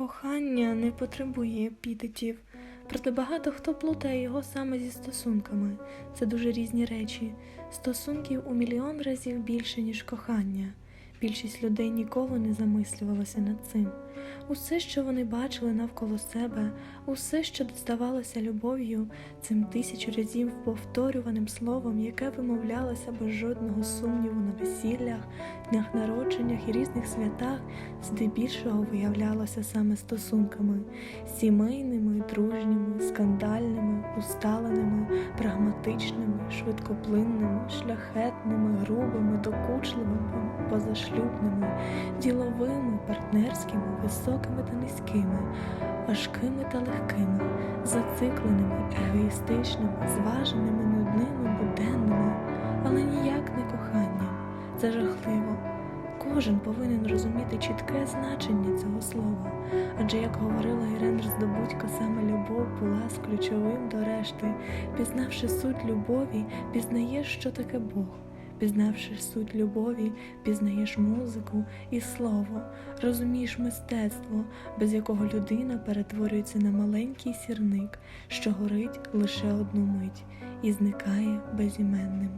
Кохання не потребує епітетів, проте багато хто плутає його саме зі стосунками. Це дуже різні речі. Стосунків у мільйон разів більше, ніж кохання. Більшість людей ніколи не замислювалася над цим. Усе, що вони бачили навколо себе, усе, що здавалося любов'ю, цим тисячу разів повторюваним словом, яке вимовлялося без жодного сумніву на весіллях, днях народженнях і різних святах, здебільшого виявлялося саме стосунками сімейними, дружніми, скандальними, усталеними, прагматичними, швидкоплинними, шляхетними, грубими, докучливими, позашлюбними, діловими, партнерськими, високими та низькими, важкими та легкими, зацикленими, егоїстичними, зваженими, нудними, буденними, але ніяк не коханням. Це жахливо. Кожен повинен розуміти чітке значення цього слова, адже, як говорила Ірен Роздобудько, саме любов була з ключовим до решти. Пізнавши суть любові, пізнаєш, що таке Бог. Пізнавши суть любові, пізнаєш музику і слово, розумієш мистецтво, без якого людина перетворюється на маленький сірник, що горить лише одну мить і зникає безіменним.